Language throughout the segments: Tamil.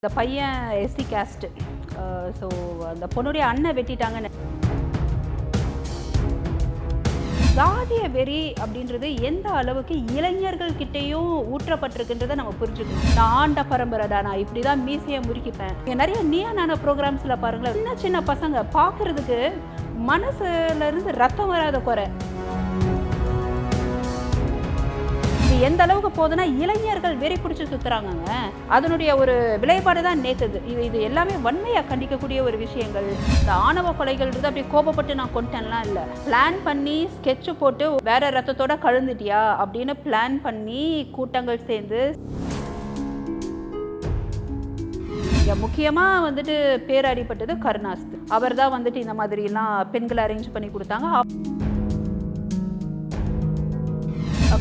இந்த பையன் எஸ்சி கேஸ்ட்டு ஸோ அந்த பொண்ணுடைய அண்ணன் வெட்டிட்டாங்கன்னு. சாதிய வெறி அப்படின்றது எந்த அளவுக்கு இளைஞர்கள் கிட்டேயும் ஊற்றப்பட்டிருக்குன்றதை நம்ம புரிஞ்சுக்கணும். நான் ஆண்ட பரம்பரைடா நான் இப்படி தான் மீசையை முறுக்கிப்பேன். நிறைய நியானான ப்ரோக்ராம்ஸில் பாருங்களேன். சின்ன சின்ன பசங்க பார்க்கறதுக்கு மனசுலேருந்து ரத்தம் வராத குறை. இது எந்த அளவுக்கு போகுதுன்னா இளைஞர்கள் வெறி பிடிச்சி சுத்துறாங்கங்க. அதனுடைய ஒரு விளைபாடு தான் நேற்றுது இது இது எல்லாமே வன்மையா கண்டிக்கக்கூடிய ஒரு விஷயங்கள். இந்த ஆணவ கொலைகள்ன்றது அப்படி கோபப்பட்டு நான் கொண்டேன்லாம் இல்லை. பிளான் பண்ணி ஸ்கெட்சு போட்டு வேற ரத்தத்தோட கழுந்துட்டியா அப்படின்னு பிளான் பண்ணி கூட்டங்கள் சேர்ந்து முக்கியமாக வந்துட்டு பேராடிப்பட்டது கருணாஸ்து. கருணாஸ் அவர் தான் வந்துட்டு இந்த மாதிரிலாம் பெண்களை அரேஞ்ச் பண்ணி கொடுத்தாங்க.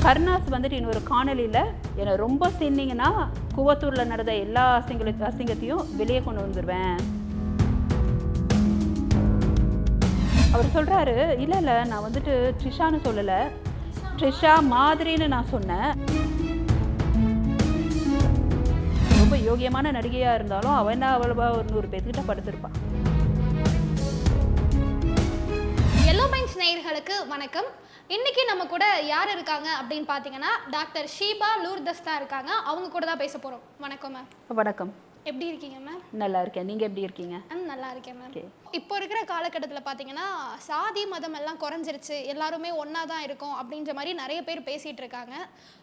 கருணாஸ் வந்துட்டு இன்னொரு காணொலியில் என்னை ரொம்ப சின்னிங்கன்னா குவத்தூரில் நடந்த எல்லா அசிங்க அசிங்கத்தையும் வெளியே கொண்டு வந்துடுவேன் அவர் சொல்கிறாரு இல்லை இல்லை நான் வந்துட்டு ட்ரிஷான்னு சொல்லலை. ட்ரிஷா மாதிரின்னு நான் சொன்னேன். ரொம்ப யோகியமான நடிகையாக இருந்தாலும் அவன் தான் அவ்வளவா ஒரு நூறு பேர்த்துக்கிட்ட படுத்திருப்பான் எல்லோ மைன்ஸ் நேயர்களுக்கு வணக்கம். இன்னைக்கு நம்ம கூட யார் இருக்காங்க அப்படின்னு பார்த்தீங்கன்னா டாக்டர் ஷீபா லூர்தஸ் தான் இருக்காங்க. அவங்க கூட தான் பேச போகிறோம் வணக்கம் மேம் வணக்கம். எப்படி இருக்கீங்க மேம் நல்லா இருக்கேன். நீங்கள் எப்படி இருக்கீங்க? நல்லா இருக்கேன் மேம். இப்போ இருக்கிற காலகட்டத்தில் பார்த்தீங்கன்னா சாதி மதம் எல்லாம் குறைஞ்சிருச்சு. எல்லாருமே ஒன்றா தான் இருக்கோம் அப்படின்ற மாதிரி நிறைய பேர் பேசிகிட்டு இருக்காங்க.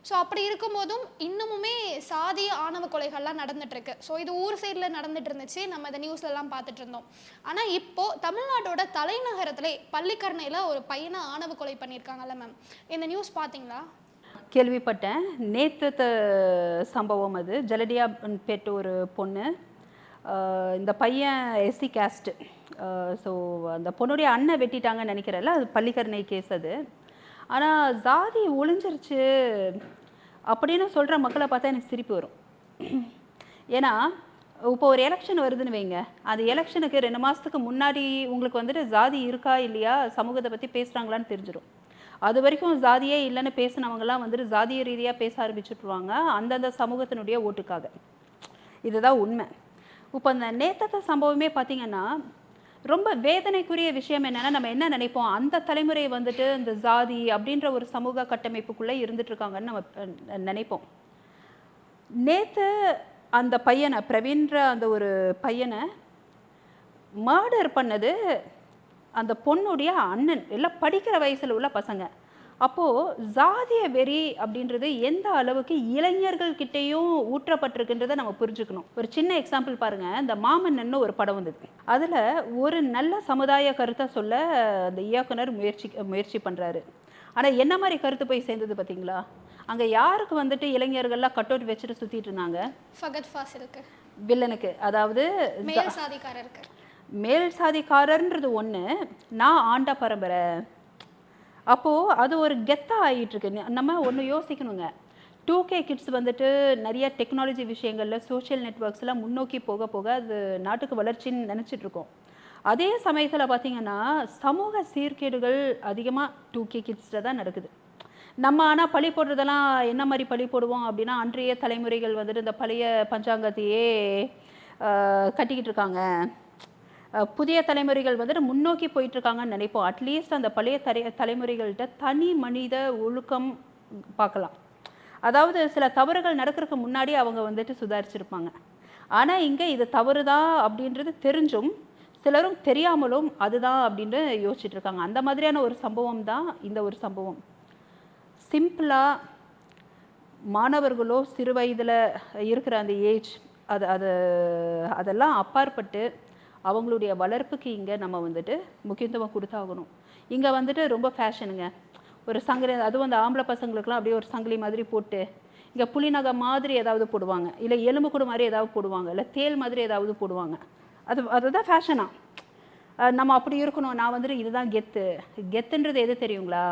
ஸோ அப்படி இருக்கும்போதும் இன்னமுமே சாதி ஆணவ கொலைகள்லாம் நடந்துட்டு இருக்கு ஸோ இது ஊர் சைடில் நடந்துட்டு இருந்துச்சு நம்ம இந்த நியூஸ்லலாம் பார்த்துட்டு இருந்தோம். ஆனால் இப்போ தமிழ்நாட்டோட தலைநகரத்திலே பள்ளிக்கரணையில் ஒரு பையனை ஆணவ கொலை பண்ணியிருக்காங்கல்ல மேம் இந்த நியூஸ் பார்த்தீங்களா கேள்விப்பட்டேன். நேற்று சம்பவம் அது. ஜலடியா பெற்ற ஒரு பொண்ணு. இந்த பையன் எஸ்சி கேஸ்ட்டு ஸோ அந்த பொண்ணுடைய அண்ணன் வெட்டிட்டாங்கன்னு நினைக்கிறேன்ல அது பள்ளிக்கரணை கேஸ் அது. ஆனால் ஜாதி ஒளிஞ்சிருச்சு அப்படின்னு சொல்கிற மக்களை பார்த்தா எனக்கு சிரிப்பு வரும். ஏன்னா இப்போ ஒரு எலெக்ஷன் வருதுன்னு வைங்க. அந்த எலெக்ஷனுக்கு ரெண்டு மாதத்துக்கு முன்னாடி உங்களுக்கு வந்துட்டு ஜாதி இருக்கா இல்லையா? சமூகத்தை பற்றி பேசுகிறாங்களான்னு தெரிஞ்சிடும் அது வரைக்கும் ஜாதியே இல்லைன்னு பேசினவங்கலாம் வந்துட்டு ஜாதிய ரீதியாக பேச ஆரம்பிச்சுட்ருவாங்க. அந்தந்த சமூகத்தினுடைய ஓட்டுக்காக. இதுதான் உண்மை. இப்போ அந்த நேத்தத்த சம்பவமே பார்த்தீங்கன்னா ரொம்ப வேதனைக்குரிய விஷயம் என்னென்னா நம்ம என்ன நினைப்போம்? அந்த தலைமுறை வந்துட்டு இந்த ஜாதி அப்படின்ற ஒரு சமூக கட்டமைப்புக்குள்ளே இருந்துட்டுருக்காங்கன்னு நம்ம நினைப்போம். நேற்று அந்த பையனை பிரவீன்ற அந்த ஒரு பையனை மர்டர் பண்ணது அந்த பொண்ணுடைய அண்ணன் எல்லாம் படிக்கிற வயசுல உள்ள பசங்க. அப்போது ஜாதிய வெறி அப்படின்றது எந்த அளவுக்கு இளைஞர்கள் கிட்டேயும் ஊற்றப்பட்டிருக்குன்றதை நம்ம புரிஞ்சுக்கணும். ஒரு சின்ன எக்ஸாம்பிள் பாருங்க. இந்த மாமன்னன்னு ஒரு படம் வந்தது. அதில் ஒரு நல்ல சமுதாய கருத்தை சொல்ல அந்த இயக்குனர் முயற்சி முயற்சி பண்ணுறாரு ஆனால் என்ன மாதிரி கருத்து போய் சேர்ந்தது பார்த்தீங்களா? அங்கே யாருக்கு வந்துட்டு இளைஞர்கள்லாம் கட் அவுட் வச்சுட்டு சுற்றிட்டு இருந்தாங்க? ஃபகத் ஃபாசிலுக்கு. வில்லனுக்கு. அதாவது சாதிக்காரருக்கு. மேல் சாதிக்காரர்ன்றது ஒன்று நான் ஆண்ட பரம்பரை. அப்போது அது ஒரு கெத்தாக ஆகிட்டுருக்கு நம்ம ஒன்று யோசிக்கணுங்க. டூ கே கிட்ஸ் வந்துட்டு நிறைய டெக்னாலஜி விஷயங்களில் சோஷியல் நெட்ஒர்க்ஸ்லாம் முன்னோக்கி போக போக அது நாட்டுக்கு வளர்ச்சின்னு நினச்சிட்ருக்கோம் அதே சமயத்தில் பார்த்திங்கன்னா சமூக சீர்கேடுகள் அதிகமாக டூ கே கிட்ஸில் தான் நடக்குது. நம்ம ஆனால் பழி போடுறதெல்லாம் என்ன மாதிரி பழி போடுவோம் அப்படின்னா அன்றைய தலைமுறைகள் வந்துட்டு இந்த பழைய பஞ்சாங்கத்தையே கட்டிக்கிட்டு இருக்காங்க புதிய தலைமுறைகள் வந்துட்டு முன்னோக்கி போயிட்டுருக்காங்கன்னு நினைப்போம். அட்லீஸ்ட் அந்த பழைய தலை தலைமுறைகள்கிட்ட தனி மனித ஒழுக்கம் பார்க்கலாம். அதாவது சில தவறுகள் நடக்கிறதுக்கு முன்னாடி அவங்க வந்துட்டு சுதாரிச்சிருப்பாங்க. ஆனால் இங்கே இது தவறுதான் அப்படின்றது தெரிஞ்சும் சிலரும் தெரியாமலும் அதுதான் அப்படின்னு யோசிச்சுட்டு இருக்காங்க அந்த மாதிரியான ஒரு சம்பவம் தான் இந்த ஒரு சம்பவம். சிம்பிளாக மாணவர்களோ சிறு வயதில் இருக்கிற அந்த ஏஜ் அது அது அதெல்லாம் அப்பாற்பட்டு அவங்களுடைய வளர்ப்புக்கு இங்கே நம்ம வந்துட்டு முக்கியத்துவம் கொடுத்தாகணும். இங்கே வந்துட்டு ரொம்ப ஃபேஷனுங்க ஒரு சங்கிலி அதுவும் அந்த ஆம்பளை பசங்களுக்குலாம் அப்படியே ஒரு சங்கிலி மாதிரி போட்டு இங்கே புலிநகை மாதிரி ஏதாவது போடுவாங்க. இல்லை எலும்பு கூடு மாதிரி ஏதாவது போடுவாங்க. இல்லை தேல் மாதிரி ஏதாவது போடுவாங்க. அது அதுதான் ஃபேஷனாக நம்ம அப்படி இருக்கணும். நான் வந்துட்டு இதுதான் கெத்து. கெத்துன்றது எது தெரியுங்களா?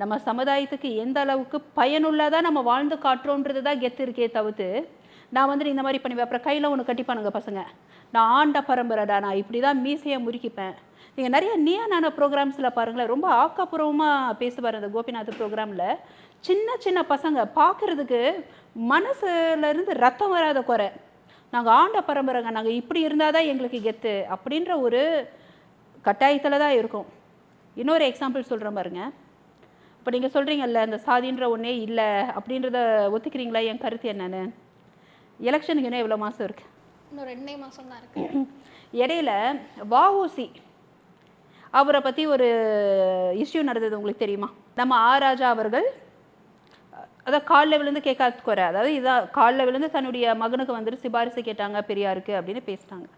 நம்ம சமுதாயத்துக்கு எந்த அளவுக்கு பயனுள்ளதாக நம்ம வாழ்ந்து காட்டுறோன்றது தான் கெத்து இருக்கே தவிர்த்து நான் வந்துட்டு இந்த மாதிரி பண்ணுவேன். அப்புறம் கையில் ஒன்று கட்டிப்பானுங்க பசங்க. நான் ஆண்ட பரம்பரைடா நான் இப்படி தான் மீசையை முறுக்கிப்பேன். நீங்கள் நிறைய நியானான ப்ரோக்ராம்ஸில் பாருங்களேன் ரொம்ப ஆக்கப்பூர்வமாக பேசுவார் அந்த கோபிநாத் ப்ரோக்ராமில் சின்ன சின்ன பசங்க பார்க்குறதுக்கு மனசுலேருந்து ரத்தம் வராத குறை. நாங்கள் ஆண்ட பரம்பரைங்க நாங்கள் இப்படி இருந்தால் தான் எங்களுக்கு கெத்து அப்படின்ற ஒரு கட்டாயத்தில் தான் இருக்கும். இன்னொரு எக்ஸாம்பிள் சொல்கிறேன் பாருங்க. இப்போ நீங்கள் சொல்கிறீங்கல்ல இந்த சாதின்ற ஒன்றே இல்லை அப்படின்றத ஒத்துக்கிறீங்களா? என் கருத்து என்னன்னு. எலெக்ஷனுக்கு இன்னும் எவ்வளோ மாதம் இருக்குது இன்னும் ரெண்டே மாதம் தான் இருக்கு. இடையில வஉசி அவரை பற்றி ஒரு இஷ்யூ நடந்தது உங்களுக்கு தெரியுமா? நம்ம ஆராஜா அவர்கள் அதான் காலில் விழுந்து கேட்காத குறை. அதாவது இதான் காலில் விழுந்து தன்னுடைய மகனுக்கு வந்துட்டு சிபாரிசு கேட்டாங்க பெரியாருக்கு அப்படின்னு பேசினாங்க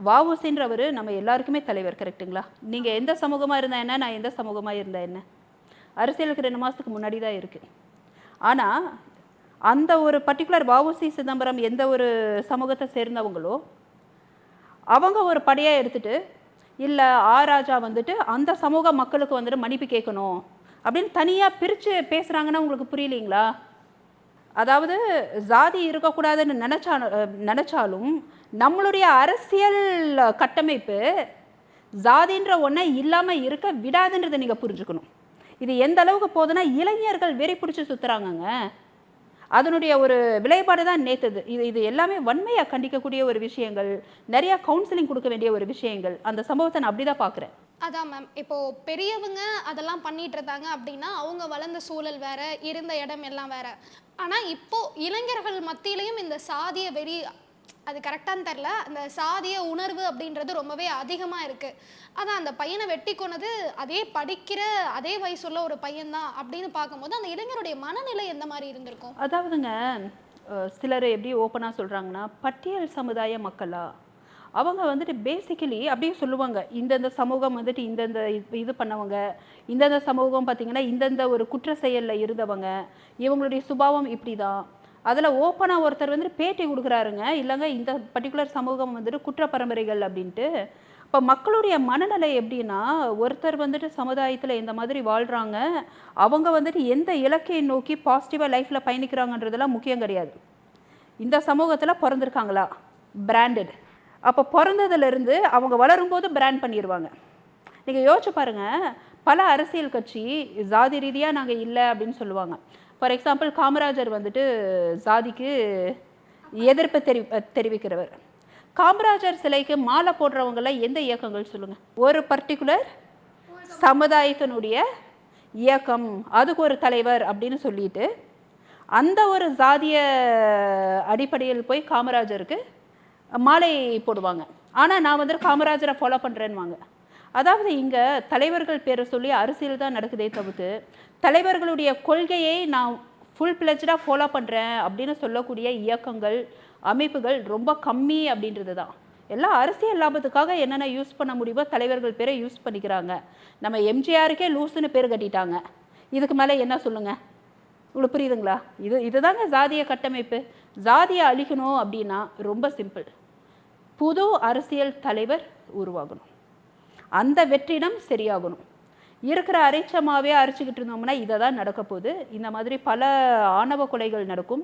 வஉசின்றவர் நம்ம எல்லாருக்குமே தலைவர் கரெக்ட்டுங்களா நீங்கள் எந்த சமூகமாக இருந்தா என்ன நான் எந்த சமூகமாக இருந்தா என்ன? அரசியலுக்கு ரெண்டு மாதத்துக்கு முன்னாடி தான் இருக்குது ஆனால் அந்த ஒரு பர்டிகுலர் வஉசி சிதம்பரம் எந்த ஒரு சமூகத்தை சேர்ந்தவங்களோ அவங்க ஒரு படையாக எடுத்துட்டு இல்லை ஆ ராஜா வந்துட்டு அந்த சமூக மக்களுக்கு வந்துட்டு மன்னிப்பு கேட்கணும். அப்படின்னு தனியாக பிரித்து பேசுகிறாங்கன்னா உங்களுக்கு புரியலைங்களா? அதாவது ஜாதி இருக்கக்கூடாதுன்னு நினச்சா நினச்சாலும் நம்மளுடைய அரசியல் கட்டமைப்பு ஜாதின்ற ஒன்றை இல்லாமல் இருக்க விடாதுன்றதை நீங்கள் புரிஞ்சுக்கணும். இது எந்த அளவுக்கு போகுதுன்னா இளைஞர்கள் வெறி பிடிச்சி சுற்றுறாங்கங்க அதனுடைய ஒரு விளைபாடு தான் நேத்தது. இது இது எல்லாமே வன்மையாக கண்டிக்கக்கூடிய ஒரு விஷயங்கள். நிறையா கவுன்சிலிங் கொடுக்க வேண்டிய ஒரு விஷயங்கள். அந்த சம்பவத்தை நான் அப்படி தான் பார்க்குறேன். அதான் மேம் இப்போ பெரியவங்க அதெல்லாம் பண்ணிட்டு இருந்தாங்க அப்படின்னா அவங்க வளர்ந்த சூழல் வேற இருந்த இடம் எல்லாம் வேற. ஆனா இப்போ இளைஞர்கள் மத்தியிலையும் இந்த சாதிய வெறி அது கரெக்டான்னு தெரில அந்த சாதிய உணர்வு அப்படின்றது ரொம்பவே அதிகமாக இருக்குது அதான் அந்த பையனை வெட்டி கொண்டது அதே படிக்கிற அதே வயசுள்ள ஒரு பையன்தான் அப்படின்னு பார்க்கும்போது அந்த இளைஞருடைய மனநிலை எந்த மாதிரி இருந்திருக்கும்? அதாவதுங்க சிலர் எப்படி ஓப்பனாக சொல்கிறாங்கன்னா பட்டியல் சமுதாய மக்களா? அவங்க வந்துட்டு பேசிக்கலி அப்படியே சொல்லுவாங்க. இந்தந்த சமூகம் வந்துட்டு இந்தந்த இது- இது பண்ணவங்க. இந்தந்த சமூகம் பார்த்திங்கன்னா இந்தந்த ஒரு குற்ற செயலில் இருந்தவங்க. இவங்களுடைய சுபாவம் இப்படி தான் அதில் ஓப்பனாக ஒருத்தர் வந்துட்டு பேட்டி கொடுக்குறாருங்க. இல்லைங்க இந்த பர்டிகுலர் சமூகம் வந்துட்டு குற்ற பரம்பரைகள் அப்படின்ட்டு. இப்போ மக்களுடைய மனநிலை எப்படின்னா ஒருத்தர் வந்துட்டு சமுதாயத்தில் இந்த மாதிரி வாழ்கிறாங்க அவங்க வந்துட்டு எந்த இலக்கையை நோக்கி பாசிட்டிவாக லைஃப்பில் பயணிக்கிறாங்கன்றதெல்லாம் முக்கியம் கிடையாது. இந்த சமூகத்தில் பிறந்திருக்காங்களா? பிராண்டட் அப்போ பிறந்ததுலேருந்து அவங்க வளரும்போது பிராண்ட் பண்ணிடுவாங்க நீங்கள் யோசிச்சு பாருங்கள் பல அரசியல் கட்சி ஜாதி ரீதியாக நாங்கள் இல்லை அப்படின்னு சொல்லுவாங்க. ஃபார் எக்ஸாம்பிள் காமராஜர் வந்துட்டு ஜாதிக்கு எதிர்ப்பு தெரி தெரிவிக்கிறவர். காமராஜர் சிலைக்கு மாலை போடுறவங்களை எந்த இயக்கங்கள் சொல்லுங்கள் ஒரு பர்டிகுலர் சமுதாயத்தினுடைய இயக்கம் அதுக்கு ஒரு தலைவர் அப்படின்னு சொல்லிட்டு அந்த ஒரு ஜாதிய அடிப்படையில் போய் காமராஜருக்கு மாலை போடுவாங்க. ஆனால் நான் வந்து காமராஜரை ஃபாலோ பண்ணுறேன்னுவாங்க அதாவது இங்கே தலைவர்கள் பேரை சொல்லி அரசியல் தான் நடக்குதே தவிர்த்து தலைவர்களுடைய கொள்கையை நான் ஃபுல் பிளெஜ்டாக ஃபாலோ பண்ணுறேன் அப்படின்னு சொல்லக்கூடிய இயக்கங்கள் அமைப்புகள் ரொம்ப கம்மி அப்படின்றது தான். எல்லாம் அரசியல் லாபத்துக்காக என்னென்ன யூஸ் பண்ண முடியுமோ தலைவர்கள் பேரை யூஸ் பண்ணிக்கிறாங்க. நம்ம எம்ஜிஆருக்கே லூசுன்னு பேர் கட்டிட்டாங்க. இதுக்கு மேலே என்ன சொல்லுங்கள் உங்களுக்கு புரியுதுங்களா? இது இதுதாங்க ஜாதிய கட்டமைப்பு. ஜாதியை அழிக்கணும் அப்படின்னா ரொம்ப சிம்பிள் புது அரசியல் தலைவர் உருவாகணும். அந்த வெற்றிடம் சரியாகணும். இருக்கிற அரிச்சமாகவே அரைச்சிக்கிட்டு இருந்தோம்னா இதை தான் நடக்க போகுது. இந்த மாதிரி பல ஆணவ கொலைகள் நடக்கும்.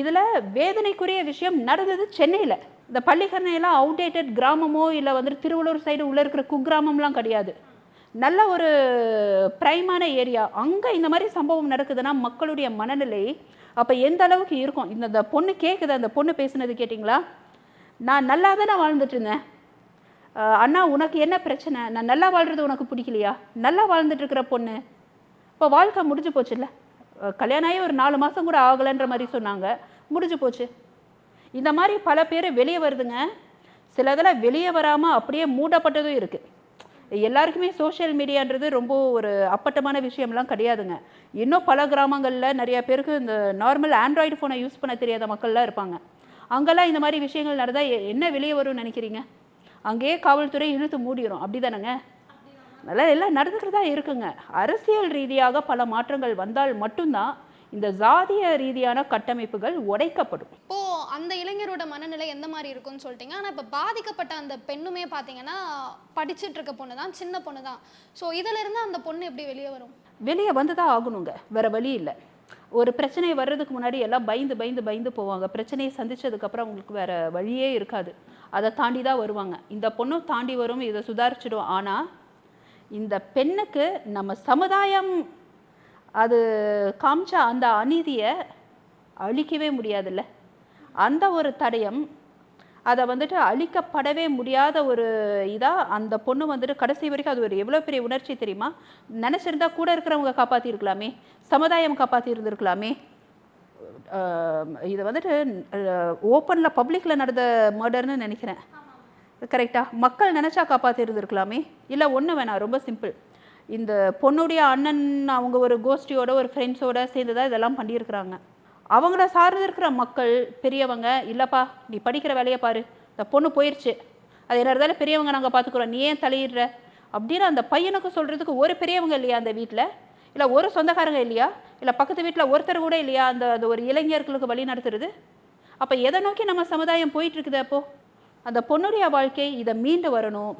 இதில் வேதனைக்குரிய விஷயம் நடந்தது சென்னையில். இந்த பள்ளிக்கரணையெல்லாம் அவுடேட்டட் கிராமமோ இல்லை வந்துட்டு திருவள்ளூர் சைடு உள்ளே இருக்கிற குக்கிராமம்லாம் கிடையாது. நல்ல ஒரு பிரைமான ஏரியா அங்கே இந்த மாதிரி சம்பவம் நடக்குதுன்னா மக்களுடைய மனநிலை அப்போ எந்த அளவுக்கு இருக்கும்? இந்த பொண்ணு கேட்குது அந்த பொண்ணு பேசுனது கேட்டிங்களா? நான் நல்லா தானே வாழ்ந்துட்டு இருந்தேன். அண்ணா உனக்கு என்ன பிரச்சனை? நான் நல்லா வாழ்கிறது உனக்கு பிடிக்கலையா? நல்லா வாழ்ந்துட்டு இருக்கிற பொண்ணு. இப்போ வாழ்க்கை முடிஞ்சு போச்சுல்ல? கல்யாணம் ஆகி ஒரு நாலு மாதம் கூட ஆகலைன்ற மாதிரி சொன்னாங்க. முடிஞ்சு போச்சு. இந்த மாதிரி பல பேர் வெளியே வருதுங்க. சிலதில் வெளியே வராமல் அப்படியே மூடப்பட்டதும் இருக்குது எல்லாருக்குமே சோஷியல் மீடியான்றது ரொம்ப ஒரு அப்பட்டமான விஷயம்லாம் கிடையாதுங்க. இன்னும் பல கிராமங்களில் நிறைய பேருக்கு இந்த நார்மல் ஆண்ட்ராய்டு ஃபோனை யூஸ் பண்ண தெரியாத மக்கள்லாம் இருப்பாங்க. அங்கெல்லாம் இந்த மாதிரி விஷயங்கள் நடந்தால் என்ன வெளியே வரும்னு நினைக்கிறீங்க? அங்கேயே காவல்துறை இழுத்து மூடிடும் அப்படி தானேங்க நல்லா எல்லாம் நடந்துக்கிட்டு தான் இருக்குங்க. அரசியல் ரீதியாக பல மாற்றங்கள் வந்தால் மட்டும்தான் இந்த ஜாதிய ரீதியான கட்டமைப்புகள் உடைக்கப்படும். இப்போ அந்த இளைஞரோட மனநிலை எந்த மாதிரி இருக்கும்னு சொல்லிட்டீங்க. ஆனால் இப்போ பாதிக்கப்பட்ட அந்த பெண்ணுமே பார்த்தீங்கன்னா படிச்சுட்டு இருக்க பொண்ணு தான் சின்ன பொண்ணு தான். ஸோ இருந்து அந்த பொண்ணு எப்படி வெளியே வரும்? வெளியே வந்து தான் ஆகணுங்க. வேற வழி இல்லை. ஒரு பிரச்சனை வர்றதுக்கு முன்னாடி எல்லாம் பயந்து பயந்து பயந்து போவாங்க. பிரச்சனையை சந்திச்சதுக்கப்புறம் அவங்களுக்கு வேறு வழியே இருக்காது. அதை தாண்டி தான் வருவாங்க. இந்த பொண்ணும் தாண்டி வரும் இதை சுதாரிச்சிடும். ஆனால் இந்த பெண்ணுக்கு நம்ம சமுதாயம் அது காமிச்ச அந்த அநீதியை அழிக்கவே முடியாதுல்ல. அந்த ஒரு தடயம் அதை வந்துட்டு அழிக்கப்படவே முடியாத ஒரு இதாக அந்த பொண்ணு வந்துட்டு கடைசி வரைக்கும் அது ஒரு எவ்வளோ பெரிய உணர்ச்சி தெரியுமா? நினச்சிருந்தா கூட இருக்கிறவங்க காப்பாற்றிருக்கலாமே சமுதாயம் காப்பாற்றி இருந்திருக்கலாமே இது வந்துட்டு ஓப்பனில் பப்ளிக்கில் நடந்த மர்டர்னு நினைக்கிறேன். கரெக்டாக மக்கள் நினச்சா காப்பாற்றி இருந்திருக்கலாமே இல்லை ஒன்று வேணாம் ரொம்ப சிம்பிள் இந்த பொண்ணுடைய அண்ணன் அவங்க ஒரு கோஷ்டியோட ஒரு ஃப்ரெண்ட்ஸோட சேர்ந்து தான் இதெல்லாம் பண்ணியிருக்கிறாங்க. அவங்கள சார்ந்து இருக்கிற மக்கள் பெரியவங்க இல்லைப்பா நீ படிக்கிற வேலையை பாரு. இந்த பொண்ணு போயிடுச்சு அது என்ன இருந்தாலும் பெரியவங்க நாங்கள் பார்த்துக்குறோம் நீ ஏன் தலையிடுற அப்படின்னு அந்த பையனுக்கு சொல்கிறதுக்கு ஒரு பெரியவங்க இல்லையா அந்த வீட்டில் இல்லை ஒரு சொந்தக்காரங்க இல்லையா? இல்லை பக்கத்து வீட்டில் ஒருத்தர் கூட இல்லையா? அந்த அது ஒரு இளைஞர்களுக்கு வழி நடத்துறது? அப்போ எதை நோக்கி நம்ம சமுதாயம் போயிட்டுருக்குது அப்போது அந்த பொண்ணுடைய வாழ்க்கை இதை மீண்டு வரணும்.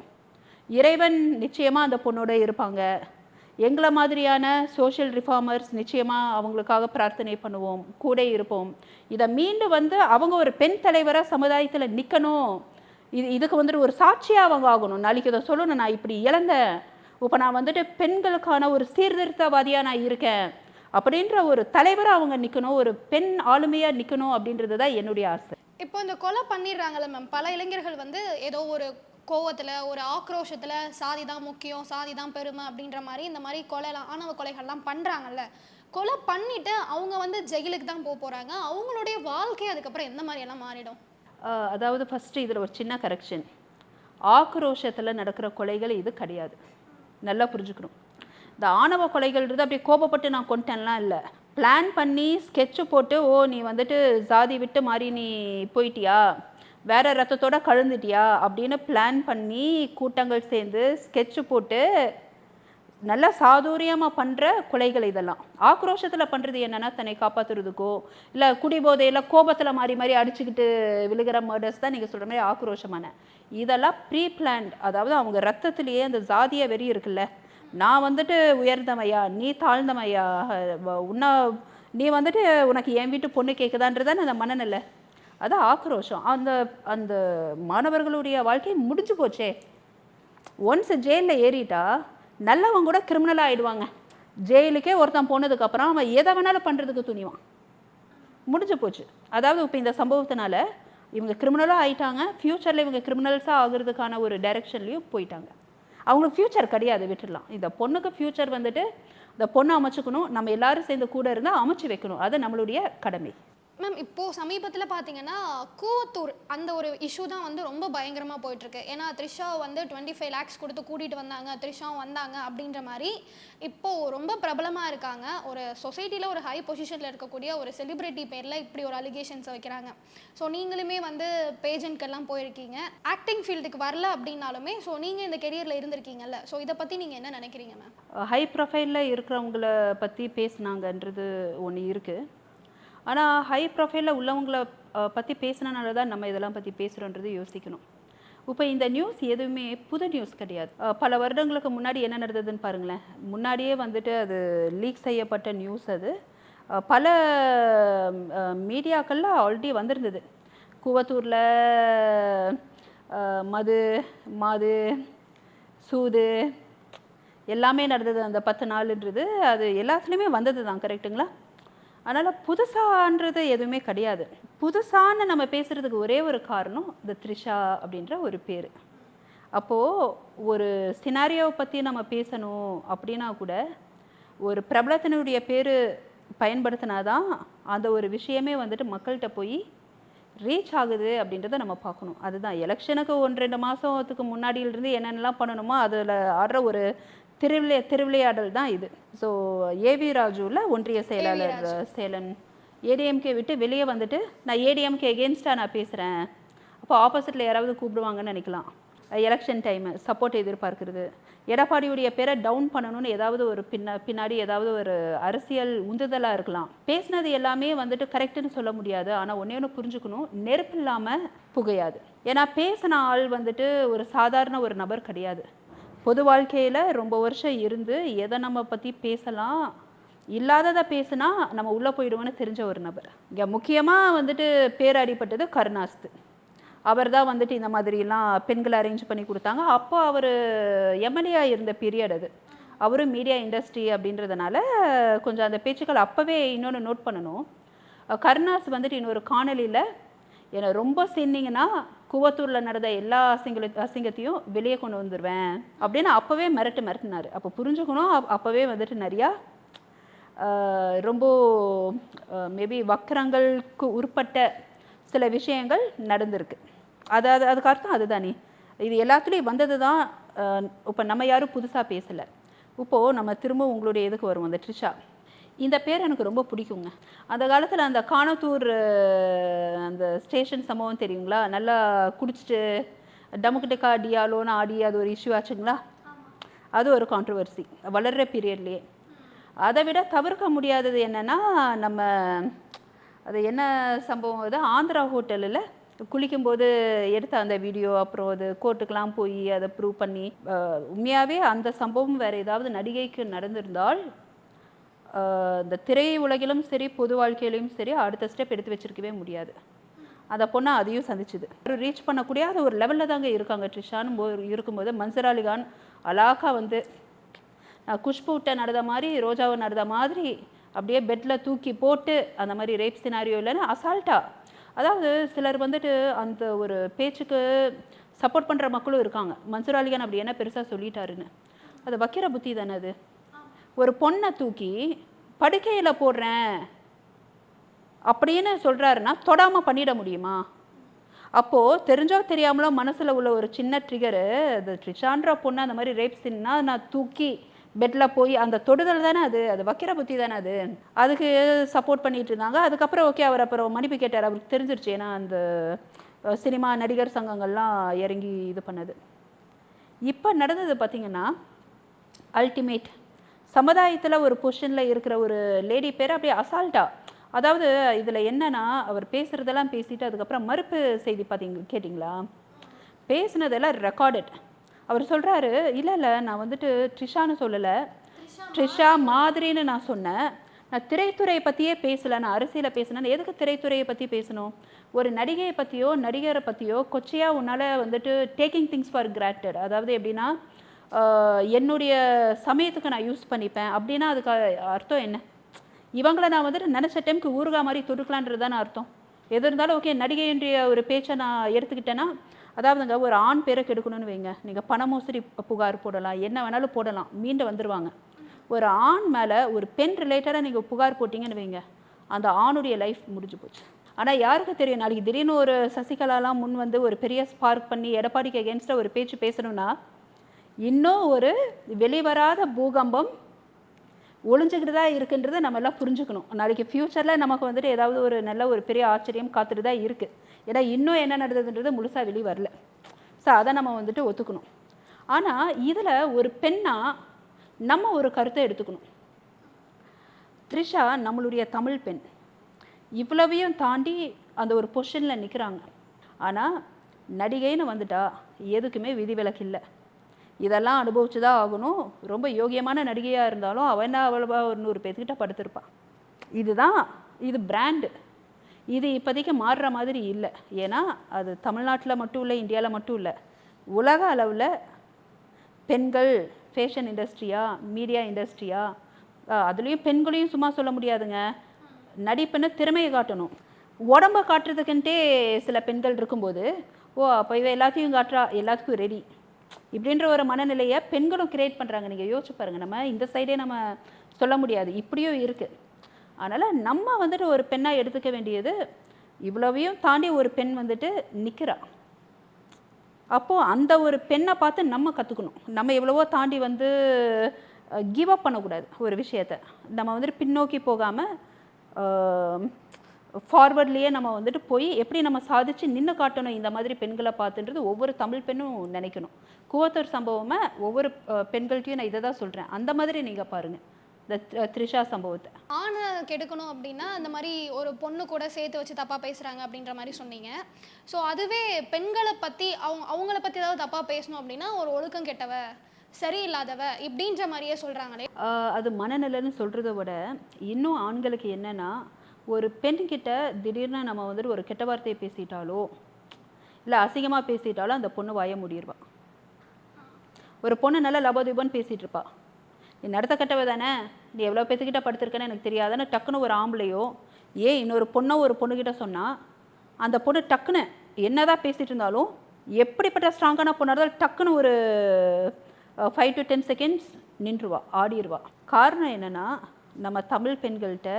இறைவன் நிச்சயமாக அந்த பொண்ணோட இருப்பாங்க. எங்களை மாதிரியான சோஷியல் ரிஃபார்மர்ஸ் நிச்சயமாக அவங்களுக்காக பிரார்த்தனை பண்ணுவோம் கூட இருப்போம். இதை மீண்டு வந்து அவங்க ஒரு பெண் தலைவராக சமுதாயத்தில் நிற்கணும் இது இதுக்கு வந்துட்டு ஒரு சாட்சியாக அவங்க ஆகணும். நாளைக்கு இதை சொல்லணும் நான் இப்படி இழந்தேன். இப்போ நான் வந்துட்டு பெண்களுக்கான ஒரு சீர்திருத்தவாதியாக நான் இருக்கேன். அப்படின்ற ஒரு தலைவராக அவங்க நிற்கணும் ஒரு பெண் ஆளுமையாக நிற்கணும் அப்படின்றது தான் என்னுடைய ஆசை. இப்போ இந்த கொலை பண்ணிடுறாங்கல்ல மேம் பல இளைஞர்கள் வந்து ஏதோ ஒரு கோவத்தில் ஒரு ஆக்ரோஷத்தில் சாதி தான் முக்கியம் சாதி தான் பெருமை அப்படின்ற மாதிரி இந்த மாதிரி கொலைலாம் ஆணவ கொலைகள்லாம் பண்ணுறாங்கல்ல கொலை பண்ணிட்டு அவங்க வந்து ஜெயிலுக்கு தான் போக போகிறாங்க அவங்களுடைய வாழ்க்கை அதுக்கப்புறம் எந்த மாதிரியெல்லாம் மாறிடும்? அதாவது ஃபஸ்ட்டு இதில் ஒரு சின்ன கரெக்ஷன் ஆக்ரோஷத்தில் நடக்கிற கொலைகள் இது கிடையாது. நல்லா புரிஞ்சுக்கணும். இந்த ஆணவ கொலைகள்ன்றது அப்படியே கோபப்பட்டு நான் கொண்டேன்லாம் இல்லை. பிளான் பண்ணி ஸ்கெட்சு போட்டு ஓ நீ வந்துட்டு ஜாதி விட்டு மாறி நீ போயிட்டியா? வேற ரத்தத்தோட கலந்துட்டியா அப்படின்னு பிளான் பண்ணி கூட்டங்கள் சேர்ந்து ஸ்கெட்சு போட்டு நல்லா சாதுரியமாக பண்ணுற கொலைகள் இதெல்லாம். ஆக்ரோஷத்தில் பண்ணுறது என்னென்னா தன்னை காப்பாற்றுறதுக்கோ இல்லை குடிபோதையில் கோபத்தில் மாறி மாறி அடிச்சுக்கிட்டு விழுகிற மர்டர்ஸ் தான் நீங்கள் சொல்கிற மாதிரி ஆக்ரோஷமான. இதெல்லாம் ப்ரீ பிளான்ட் அதாவது அவங்க ரத்தத்திலேயே அந்த ஜாதிய வெறி இருக்குல்ல. நான் வந்துட்டு உயர்ந்தமையா நீ தாழ்ந்தமையா உன்ன நீ வந்துட்டு உனக்கு என் வீட்டு பொண்ணு கேட்குதான்றதான் அந்த மனநிலை. அது ஆக்ரோஷம். அந்த அந்த மாணவர்களுடைய வாழ்க்கை முடிஞ்சு போச்சே. ஒன்ஸ் ஜெயிலில் ஏறிட்டா நல்லவங்க கூட கிரிமினலாக ஆகிடுவாங்க ஜெயிலுக்கே ஒருத்தன் போனதுக்கப்புறம் அவன் எதை வேணாலும் பண்ணுறதுக்கு துணிவான். முடிஞ்சு போச்சு. அதாவது இப்போ இந்த சம்பவத்தினால இவங்க கிரிமினலாக ஆகிட்டாங்க ஃப்யூச்சரில் இவங்க கிரிமினல்ஸாக ஆகுறதுக்கான ஒரு டைரெக்ஷன்லேயும் போயிட்டாங்க. அவங்களுக்கு ஃப்யூச்சர் கிடையாது விட்டுடலாம். இந்த பொண்ணுக்கு ஃப்யூச்சர் வந்துட்டு இந்த பொண்ணை அமைச்சுக்கணும். நம்ம எல்லாரும் சேர்ந்து கூட இருந்தால் அமைச்சு வைக்கணும். அது நம்மளுடைய கடமை. மேம் இப்போது சமீபத்தில் பார்த்தீங்கன்னா கூவத்தூர் அந்த ஒரு இஷ்யூ தான் வந்து ரொம்ப பயங்கரமாக போயிட்டுருக்கு. ஏன்னா த்ரிஷா வந்து டுவெண்ட்டி ஃபைவ் லேக்ஸ் கொடுத்து கூட்டிகிட்டு வந்தாங்க. த்ரிஷா வந்தாங்க அப்படின்ற மாதிரி இப்போது ரொம்ப பிரபலமாக இருக்காங்க. ஒரு சொசைட்டியில் ஒரு ஹை பொசிஷனில் இருக்கக்கூடிய ஒரு செலிப்ரிட்டி பேரில் இப்படி ஒரு அலிகேஷன்ஸை வைக்கிறாங்க. ஸோ நீங்களுமே வந்து பேஜென்ட்கெல்லாம் போயிருக்கீங்க. ஆக்டிங் ஃபீல்டுக்கு வரல அப்படின்னாலுமே ஸோ நீங்கள் இந்த கெரியரில் இருந்திருக்கீங்கல்ல. ஸோ இதை பற்றி நீங்கள் என்ன நினைக்கிறீங்க மேம் ஹை ப்ரொஃபைலில் இருக்கிறவங்கள பற்றி பேசுனாங்கன்றது ஒன்று இருக்குது ஆனால் ஹை ப்ரொஃபைலில் உள்ளவங்கள பற்றி பேசுனனால தான் நம்ம இதெல்லாம் பற்றி பேசுகிறோன்றது யோசிக்கணும். இப்போ இந்த நியூஸ் எதுவுமே புது நியூஸ் கிடையாது. பல வருடங்களுக்கு முன்னாடி என்ன நடந்ததுன்னு பாருங்களேன். முன்னாடியே வந்துட்டு அது லீக் செய்யப்பட்ட நியூஸ் அது. பல மீடியாக்களில் ஆல்ரெடி வந்திருந்தது. கூவத்தூரில் மது மாது சூது எல்லாமே நடந்தது. அந்த பத்து நாளுன்றது அது எல்லாத்துலேயுமே வந்தது தான் கரெக்ட்டுங்களா அதனால் புதுசான்றது எதுவுமே கிடையாது. புதுசான்னு நம்ம பேசுகிறதுக்கு ஒரே ஒரு காரணம் இந்த த்ரிஷா அப்படின்ற ஒரு பேர். அப்போது ஒரு சினாரியோவை பற்றி நம்ம பேசணும் அப்படின்னா கூட ஒரு பிரபலத்தினுடைய பேர் பயன்படுத்தினாதான் அந்த ஒரு விஷயமே வந்துட்டு மக்கள்கிட்ட போய் ரீச் ஆகுது அப்படின்றத நம்ம பார்க்கணும். அதுதான். எலெக்ஷனுக்கு ஒன்று ரெண்டு மாதத்துக்கு முன்னாடியிலிருந்து என்னென்னலாம் பண்ணணுமோ அதில் ஆடுற ஒரு திருவிளைய திருவிளையாடல் தான் இது. ஸோ ஏவி ராஜுவில் ஒன்றிய செயலாளர் சேலன். ஏடிஎம்கே விட்டு வெளியே வந்துட்டு நான் ஏடிஎம்கே எகேன்ஸ்டாக நான் பேசுகிறேன் அப்போ ஆப்போசிட்டில் யாராவது கூப்பிடுவாங்கன்னு நினைக்கலாம். எலெக்ஷன் டைமு சப்போர்ட் எதிர்பார்க்கிறது. எடப்பாடியுடைய பேரை டவுன் பண்ணணும்னு ஏதாவது ஒரு பின்ன பின்னாடி ஏதாவது ஒரு அரசியல் உந்துதலாக இருக்கலாம். பேசினது எல்லாமே வந்துட்டு கரெக்டுன்னு சொல்ல முடியாது. ஆனால் ஒன்றே ஒன்று புரிஞ்சுக்கணும். நெருப்பு இல்லாமல் புகையாது. ஏன்னா பேசின ஆள் வந்துட்டு ஒரு சாதாரண ஒரு நபர் கிடையாது. பொது வாழ்க்கையில் ரொம்ப வருஷம் இருந்து எதை நம்ம பற்றி பேசலாம் இல்லாததை பேசுனா நம்ம உள்ளே போயிடுவோன்னு தெரிஞ்ச ஒரு நபர். இங்கே முக்கியமாக வந்துட்டு பேரடிப்பட்டது கருணாஸ்து. அவர் தான் வந்துட்டு இந்த மாதிரிலாம் பெண்களை அரேஞ்ச் பண்ணி கொடுத்தாங்க. அப்போ அவர் எம்எல்ஏ இருந்த பீரியட் அது. அவரும் மீடியா இண்டஸ்ட்ரி அப்படின்றதுனால கொஞ்சம் அந்த பேச்சுக்கள் அப்போவே இன்னொன்று நோட் பண்ணணும். கருணாஸ் வந்துட்டு இன்னொரு காணொலியில் என்னை ரொம்ப சின்னிங்கன்னா குவத்தூரில் நடந்த எல்லா அசிங்க அசிங்கத்தையும் வெளியே கொண்டு வந்துடுவேன் அப்படின்னு அப்போவே மிரட்டு மிரட்டினார். அப்போ புரிஞ்சுக்கணும். அப்- அப்போவே வந்துட்டு நிறையா ரொம்ப மேபி வக்கரங்களுக்கு உட்பட்ட சில விஷயங்கள் நடந்திருக்கு. அது அது அதுக்கு அர்த்தம் அதுதானே. இது எல்லாத்துலேயும் வந்தது தான் இப்போ நம்ம யாரும் புதுசாக பேசலை. இப்போது நம்ம திரும்ப உங்களுடைய இதுக்கு வருவோம். அந்த ட்ரிஷா இந்த பேர் எனக்கு ரொம்ப பிடிக்குங்க. அந்த காலத்தில் அந்த காணத்தூர் அந்த ஸ்டேஷன் சம்பவம் தெரியுங்களா? நல்லா குடிச்சிட்டு டமுக்கிட்டக்கா டியாலோன்னு ஆடி அது ஒரு இஷ்யூ ஆச்சுங்களா? அது ஒரு கான்ட்ரவர்சி வளர்கிற பீரியட்லேயே அதை விட தவிர்க்க முடியாதது என்னன்னா நம்ம அது என்ன சம்பவம்? அது ஆந்திரா ஹோட்டலில் குளிக்கும்போது எடுத்த அந்த வீடியோ அப்புறம் அது கோர்ட்டுக்கெலாம் போய் அதை ப்ரூவ் பண்ணி உண்மையாகவே அந்த சம்பவம் வேறு ஏதாவது நடிகைக்கு நடந்திருந்தால் இந்த திரை உலகிலும் சரி பொது வாழ்க்கையிலும் சரி அடுத்த ஸ்டெப் எடுத்து வச்சிருக்கவே முடியாது. அதை பொண்ணை அதையும் சந்திச்சுது. ஒரு ரீச் பண்ணக்கூடிய அது ஒரு லெவலில் தாங்க இருக்காங்க. ட்ரிஷான்னு போ இருக்கும்போது மன்சர் அலிகான் அலாக்கா வந்து நான் குஷ்புட்ட நடந்த மாதிரி ரோஜாவை நடந்த மாதிரி அப்படியே பெட்டில் தூக்கி போட்டு அந்த மாதிரி ரேப் சினாரியோ இல்லைன்னா அசால்ட்டா அதாவது சிலர் வந்துட்டு அந்த ஒரு பேச்சுக்கு சப்போர்ட் பண்ணுற மக்களும் இருக்காங்க. மன்சூர் அலிகான் அப்படி என்ன பெருசாக சொல்லிட்டாருன்னு. அது வைக்கிற புத்தி தானே அது. ஒரு பொண்ணை தூக்கி படுக்கையில் போடுறேன் அப்படின்னு சொல்கிறாருன்னா தொடாமல் பண்ணிட முடியுமா? அப்போது தெரிஞ்சோ தெரியாமலோ மனசில் உள்ள ஒரு சின்ன ட்ரிகரு அது ட்ரிஷான்ற பொண்ணு அந்த மாதிரி ரேப் சீன்னா நான் தூக்கி பெட்டில் போய் அந்த தொடுதல் தானே அது அது வைக்கிற புத்தி தானே அது? அதுக்கு சப்போர்ட் பண்ணிட்டு இருந்தாங்க. அதுக்கப்புறம் ஓகே அவர் அப்புறம் மன்னிப்பு கேட்டார். அவருக்கு தெரிஞ்சிருச்சு. ஏன்னா அந்த சினிமா நடிகர் சங்கங்கள்லாம் இறங்கி இது பண்ணது. இப்போ நடந்தது பார்த்தீங்கன்னா அல்டிமேட் சமுதாயத்தில் ஒரு பொசிஷனில் இருக்கிற ஒரு லேடி பேர் அப்படியே அசால்ட்டா அதாவது இதில் என்னன்னா அவர் பேசுகிறதெல்லாம் பேசிட்டு அதுக்கப்புறம் மறுப்பு செய்தி பார்த்தீங்க கேட்டிங்களா? பேசுனதெல்லாம் ரெக்கார்டட் அவர் சொல்கிறாரு இல்லை இல்லை நான் வந்துட்டு ட்ரிஷான்னு சொல்லலை. ட்ரிஷா மாதிரின்னு நான் சொன்னேன். நான் திரைத்துறையை பற்றியே பேசலை. நான் அரசியலை பேசினேன். எதுக்கு திரைத்துறையை பற்றி பேசணும்? ஒரு நடிகையை பற்றியோ நடிகரை பற்றியோ கொச்சையாக உன்னால் வந்துட்டு டேக்கிங் திங்ஸ் ஃபார் கிராண்டட் அதாவது எப்படின்னா என்னுடைய சமயத்துக்கு நான் யூஸ் பண்ணிப்பேன். அப்படின்னா அதுக்கு அர்த்தம் என்ன? இவங்கள நான் வந்துட்டு நினச்ச டைமுக்கு ஊறுகாய் மாதிரி துடுக்கலான்றது தானே அர்த்தம். எது இருந்தாலும் ஓகே நடிகைன்ற ஒரு பேச்சை நான் எடுத்துக்கிட்டேன்னா அதாவதுங்க ஒரு ஆண் பேரை கெடுக்கணும்னு வைங்க. நீங்கள் பண மோசடி புகார் போடலாம். என்ன வேணாலும் போடலாம். மீண்டு வந்துடுவாங்க ஒரு ஆண் மேலே ஒரு பெண் ரிலேட்டடாக நீங்கள் புகார் போட்டிங்கன்னு வைங்க. அந்த ஆணுடைய லைஃப் முடிஞ்சு போச்சு. ஆனால் யாருக்கு தெரியும்? நாளைக்கு திடீர்னு ஒரு சசிகலாலாம் முன் வந்து ஒரு பெரிய ஸ்பார்க் பண்ணி எடப்பாடிக்கு அகேன்ஸ்டாக ஒரு பேச்சு பேசணும்னா இன்னும் ஒரு வெளிவராத பூகம்பம் ஒளிஞ்சுக்கிட்டு தான் இருக்குன்றதை நம்ம எல்லாம் புரிஞ்சுக்கணும். நாளைக்கு ஃப்யூச்சரில் நமக்கு வந்துட்டு ஏதாவது ஒரு நல்ல ஒரு பெரிய ஆச்சரியம் காத்துட்டு தான் இருக்குது ஏன்னா இன்னும் என்ன நடந்ததுன்றது முழுசாக வெளியே வரல ஸோ அதை நம்ம வந்துட்டு ஒத்துக்கணும். ஆனால் இதில் ஒரு பெண்ணாக நம்ம ஒரு கருத்தை எடுத்துக்கணும். த்ரிஷா நம்மளுடைய தமிழ் பெண். இவ்வளவையும் தாண்டி அந்த ஒரு பொஷனில் நிற்கிறாங்க ஆனால் நடிகைன்னு வந்துட்டா எதுக்குமே விதிவிலக்கு இல்லை. இதெல்லாம் அனுபவிச்சு தான் ஆகணும். ரொம்ப யோகியமான நடிகையாக இருந்தாலும் அவன் என்ன அவ்வளவா ஒரு நூறு பேர்த்துக்கிட்ட படுத்திருப்பான். இதுதான் இது பிராண்டு இது இப்போதைக்கு மாறுற மாதிரி இல்லை. ஏன்னா அது தமிழ்நாட்டில் மட்டும் இல்லை இந்தியாவில் மட்டும் இல்லை. உலக அளவில் பெண்கள் ஃபேஷன் இண்டஸ்ட்ரியா மீடியா இண்டஸ்ட்ரியா அதுலேயும் பெண்களையும் சும்மா சொல்ல முடியாதுங்க. நடிப்புன்னு திறமையை காட்டணும். உடம்ப காட்டுறதுக்குன்ட்டே சில பெண்கள் இருக்கும்போது ஓ அப்போ இவ எல்லாத்தையும் காட்டுறா எல்லாத்துக்கும் ரெடி இப்படின்ற ஒரு மனநிலையை பெண்களும் கிரியேட் பண்ணுறாங்க நீங்கள் யோசிச்சு பாருங்கள் நம்ம இந்த சைடே நம்ம சொல்ல முடியாது. இப்படியும் இருக்குது அதனால் நம்ம வந்துட்டு ஒரு பெண்ணாக எடுத்துக்க வேண்டியது இவ்வளவையும் தாண்டி ஒரு பெண் வந்துட்டு நிற்கிறா அப்போது அந்த ஒரு பெண்ணை பார்த்து நம்ம கற்றுக்கணும் நம்ம எவ்வளவோ தாண்டி வந்து கிவ் அப் பண்ணக்கூடாது ஒரு விஷயத்த. நம்ம வந்துட்டு பின்னோக்கி போகாமல் ஃபார்வர்ட்லேயே நம்ம வந்துட்டு போய் எப்படி நம்ம சாதிச்சு நின்று காட்டணும் இந்த மாதிரி பெண்களை பார்த்துன்றது ஒவ்வொரு தமிழ் பெண்ணும் நினைக்கணும். குவத்தூர் சம்பவமே ஒவ்வொரு பெண்கள்கிட்டயும் நான் இதை தான் சொல்கிறேன் அந்த மாதிரி நீங்கள் பாருங்கள் இந்த த்ரி- த்ரிஷா சம்பவத்தை. ஆணை கெடுக்கணும் அப்படின்னா அந்த மாதிரி ஒரு பொண்ணு கூட சேர்த்து வச்சு தப்பாக பேசுகிறாங்க அப்படின்ற மாதிரி சொன்னீங்க. ஸோ அதுவே பெண்களை பற்றி அவங்க அவங்கள பற்றி ஏதாவது தப்பாக பேசணும் அப்படின்னா ஒரு ஒழுக்கம் கெட்டவ சரியில்லாதவ இப்படின்ற மாதிரியே சொல்கிறாங்களே அது மனநிலைன்னு சொல்கிறத விட இன்னும் ஆண்களுக்கு என்னன்னா ஒரு பெண்கிட்ட திடீர்னு நம்ம வந்துட்டு ஒரு கெட்ட வார்த்தையை பேசிட்டாலோ இல்லை அசிங்கமாக பேசிட்டாலோ அந்த பொண்ணு வாய முடிடுவா ஒரு பொண்ணு நல்லா லபோதீபம்னு பேசிகிட்டு இருப்பா. நீ நடத்த கட்டவை தானே? நீ எவ்வளோ பேத்துக்கிட்ட படுத்திருக்கேன்னு எனக்கு தெரியாதுன்னு டக்குன்னு ஒரு ஆம்பளையோ ஏன் இன்னொரு பொண்ணோ ஒரு பொண்ணுக்கிட்ட சொன்னால் அந்த பொண்ணு டக்குன்னு என்னதான் பேசிகிட்டு இருந்தாலும் எப்படிப்பட்ட ஸ்ட்ராங்கான பொண்ணாக இருந்தாலும் டக்குன்னு ஒரு ஃபைவ் டு டென் செகண்ட்ஸ் நின்றுவா ஆடிடுவா காரணம் என்னன்னா நம்ம தமிழ் பெண்கள்கிட்ட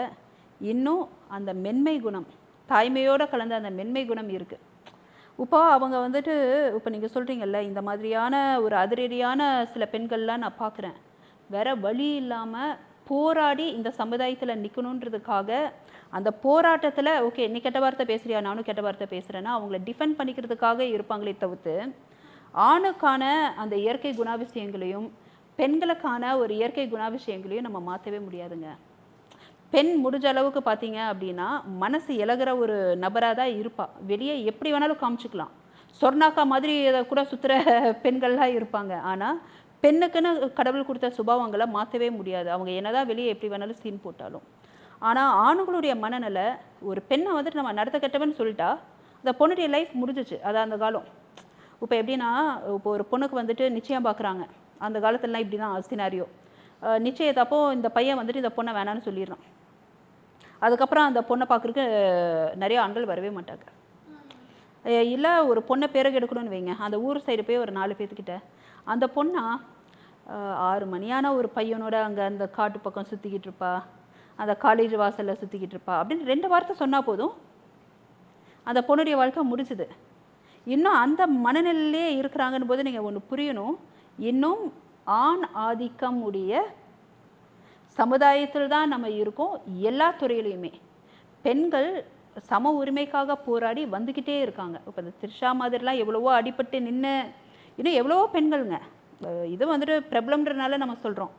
இன்னும் அந்த மென்மை குணம் தாய்மையோடு கலந்த அந்த மென்மை குணம் இருக்குது இப்போ அவங்க வந்துட்டு இப்போ நீங்கள் சொல்கிறீங்கல்ல இந்த மாதிரியான ஒரு அதிரடியான சில பெண்கள்லாம் நான் பார்க்குறேன் வேற வழி இல்லாமல் போராடி இந்த சமுதாயத்தில் நிற்கணுன்றதுக்காக அந்த போராட்டத்தில் ஓகே நீ கெட்ட வார்த்தை பேசுறியா நானும் கெட்ட வார்த்தை பேசுகிறேன்னா அவங்கள டிஃபெண்ட் பண்ணிக்கிறதுக்காக இருப்பாங்களே தவிர்த்து ஆணுக்கான அந்த இயற்கை குணாதிசயங்களையும் பெண்களுக்கான ஒரு இயற்கை குணாதிசயங்களையும் நம்ம மாற்றவே முடியாதுங்க. பெண் முடிஞ்ச அளவுக்கு பார்த்தீங்க அப்படின்னா மனசு இலகிற ஒரு நபராக தான் இருப்பாள் வெளியே எப்படி வேணாலும் காமிச்சிக்கலாம். சொர்ணாக்கா மாதிரி இதை கூட சுற்றுற பெண்கள்லாம் இருப்பாங்க. ஆனால் பெண்ணுக்குன்னு கடவுள் கொடுத்த சுபாவங்களை மாற்றவே முடியாது. அவங்க என்னதான் வெளியே எப்படி வேணாலும் சீன் போட்டாலும். ஆனால் ஆணுங்களுடைய மனநிலை ஒரு பெண்ணை வந்துட்டு நம்ம நடத்த கெட்டவன்னு சொல்லிட்டா அந்த பொண்ணுடைய லைஃப் முடிஞ்சிச்சு. அது அந்த காலம். இப்போ எப்படின்னா இப்போ ஒரு பொண்ணுக்கு வந்துட்டு நிச்சயம் பார்க்குறாங்க அந்த காலத்துலலாம் இப்படி தான் சினாரியோ நிச்சயத்தப்போ இந்த பையன் வந்துட்டு இந்த பொண்ணை வேணான்னு சொல்லிடுறான். அதுக்கப்புறம் அந்த பொண்ணை பார்க்குறக்கு நிறைய ஆண்கள் வரவே மாட்டாங்க. இல்லை ஒரு பொண்ணை பேருக்கு எடுக்கணும்னு வைங்க. அந்த ஊர் சைடு போய் ஒரு நாலு பேர்த்துக்கிட்ட அந்த பொண்ணா ஆறு மணியான ஒரு பையனோட அங்கே அந்த காட்டு பக்கம் சுற்றிக்கிட்டு இருப்பா. அந்த காலேஜ் வாசலில் சுற்றிக்கிட்டு இருப்பா. அப்படின்னு ரெண்டு வார்த்தை சொன்னால் போதும். அந்த பொண்ணுடைய வாழ்க்கை முடிஞ்சுது. இன்னும் அந்த மனநிலையிலே இருக்கிறாங்கன்னு போது நீங்கள் ஒன்று புரியணும். இன்னும் ஆண் ஆதிக்கம் உடைய சமுதாயத்தில் தான் நம்ம இருக்கோம். எல்லா துறையிலையுமே. பெண்கள் சம உரிமைக்காக போராடி வந்துக்கிட்டே இருக்காங்க. இப்போ இந்த த்ரிஷா மாதிரிலாம் எவ்வளவோ அடிபட்டு நின்று இன்னும் எவ்வளவோ பெண்கள்ங்க. இது வந்துட்டு பிரபலம்ன்றனால நம்ம சொல்கிறோம்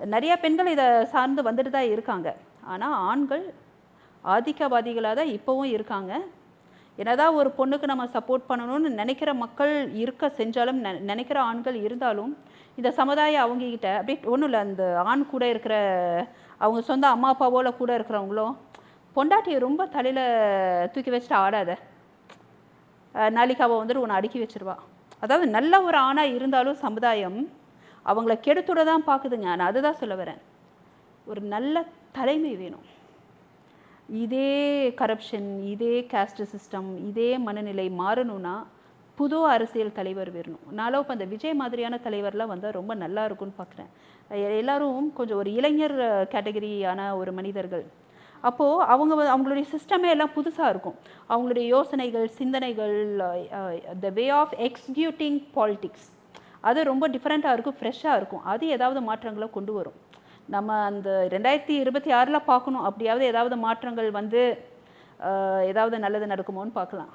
நிறையா பெண்கள் இதை சார்ந்து வந்துட்டு தான் இருக்காங்க. ஆனால் ஆண்கள் ஆதிக்கவாதிகளாக தான் இப்போவும் இருக்காங்க. என்னதான் ஒரு பொண்ணுக்கு நம்ம சப்போர்ட் பண்ணணும்னு நினைக்கிற மக்கள் இருக்க செஞ்சாலும் நெ- நினைக்கிற ஆண்கள் இருந்தாலும் இந்த சமுதாயம் அவங்கக்கிட்ட அப்படியே ஒன்றும் இல்லை அந்த ஆண் கூட இருக்கிற அவங்க சொந்த அம்மா அப்பாவோல கூட இருக்கிறவங்களும் பொண்டாட்டியை ரொம்ப தலையில் தூக்கி வச்சுட்டு ஆடாத. அஹ் நாளைக்கு அவள் வந்துட்டு உன்னை அடுக்கி வச்சிருவா. அதாவது நல்ல ஒரு ஆணாக இருந்தாலும் சமுதாயம் அவங்கள கெடுத்துட தான் பார்க்குதுங்க நான் அதுதான் சொல்ல வரேன். ஒரு நல்ல தலைமை வேணும். இதே கரப்ஷன் இதே காஸ்ட் சிஸ்டம் இதே மனநிலை மாறணும்னா புது அரசியல் தலைவர் வேணும். நானும் இப்போ அந்த விஜய் மாதிரியான தலைவர்லாம் வந்தால் ரொம்ப நல்லா இருக்கும்னு பார்க்குறேன் எல்லாரும் கொஞ்சம் ஒரு இளைஞர் கேட்டகரியான ஒரு மனிதர்கள். அப்போது அவங்க அவங்களுடைய சிஸ்டமே எல்லாம் புதுசாக இருக்கும். அவங்களுடைய யோசனைகள் சிந்தனைகள் the way of executing politics அது ரொம்ப டிஃப்ரெண்ட்டாக இருக்கும் ஃப்ரெஷ்ஷாக இருக்கும். அது ஏதாவது மாற்றங்களை கொண்டு வரும். நம்ம அந்த ரெண்டாயிரத்தி இருபத்தி ஆறில் பார்க்கணும் அப்படியாவது ஏதாவது மாற்றங்கள் வந்து ஏதாவது நல்லது நடக்குமோன்னு பார்க்கலாம்